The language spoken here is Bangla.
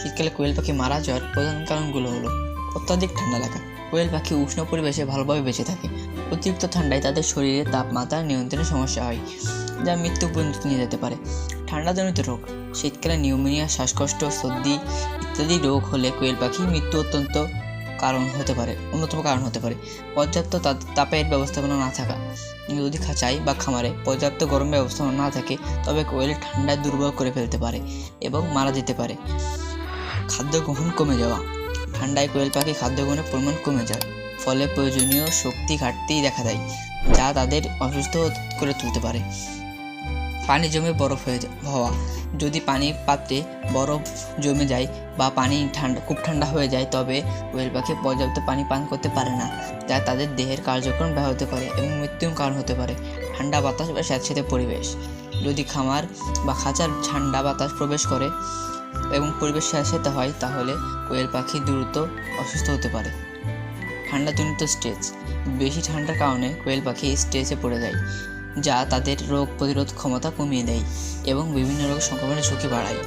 শীতকালে কোয়েল পাখি মারা যাওয়ার প্রধান কারণগুলো হলো অত্যাধিক ঠান্ডা লাগা। কোয়েল পাখি উষ্ণ পরিবেশে ভালোভাবে বেঁচে থাকে। অতিরিক্ত ঠান্ডায় তাদের শরীরে তাপমাত্রা নিয়ন্ত্রণে সমস্যা হয়, যা মৃত্যু পর্যন্ত নিয়ে যেতে পারে। ঠান্ডাজনিত রোগ, শীতকালে নিউমোনিয়া, শ্বাসকষ্ট, সর্দি ইত্যাদি রোগ হলে কোয়েল পাখি মৃত্যু অত্যন্ত কারণ হতে পারে, অন্যতম কারণ হতে পারে। পর্যাপ্ত তাপের ব্যবস্থাপনা না থাকা। যদি খাঁচায় বা খামারে পর্যাপ্ত গরম ব্যবস্থাপনা না থাকে, তবে কোয়েল ঠান্ডায় দুর্বল করে ফেলতে পারে এবং মারা যেতে পারে। খাদ্য গ্রহণ কমে যাওয়া। ঠান্ডায় কোয়েল পাখি খাদ্য গ্রহণের পরিমাণ কমে যায়, ফলে প্রয়োজনীয় শক্তি ঘাটতি দেখা দেয়, যা তাদের অসুস্থ করে তুলতে পারে। পানি জমে বরফ হয়ে হওয়া। যদি পানির পাত্রে বরফ জমে যায় বা পানি ঠান্ডা, খুব ঠান্ডা হয়ে যায়, তবে কোয়েল পাখি পর্যাপ্ত পানি পান করতে পারে না, যা তাদের দেহের কার্যক্রম ব্যাহত করে এবং মৃত্যুর কারণ হতে পারে। ঠান্ডা বাতাস বা স্যাঁতস্যাঁতে পরিবেশ। যদি খামার বা খাঁচার ঠান্ডা বাতাস প্রবেশ করে এবং পরিবেশ স্যাঁতস্যাঁতে হয়, তাহলে কোয়েল পাখি দ্রুত অসুস্থ হতে পারে। ঠান্ডাজনিত স্ট্রেস। বেশি ঠান্ডার কারণে কোয়েল পাখি স্ট্রেসে পড়ে যায়। যা তাদের রোগ প্রতিরোধ ক্ষমতা কমিয়ে দেয় এবং বিভিন্ন রোগ সংক্রমণের ঝুঁকি বাড়ায়।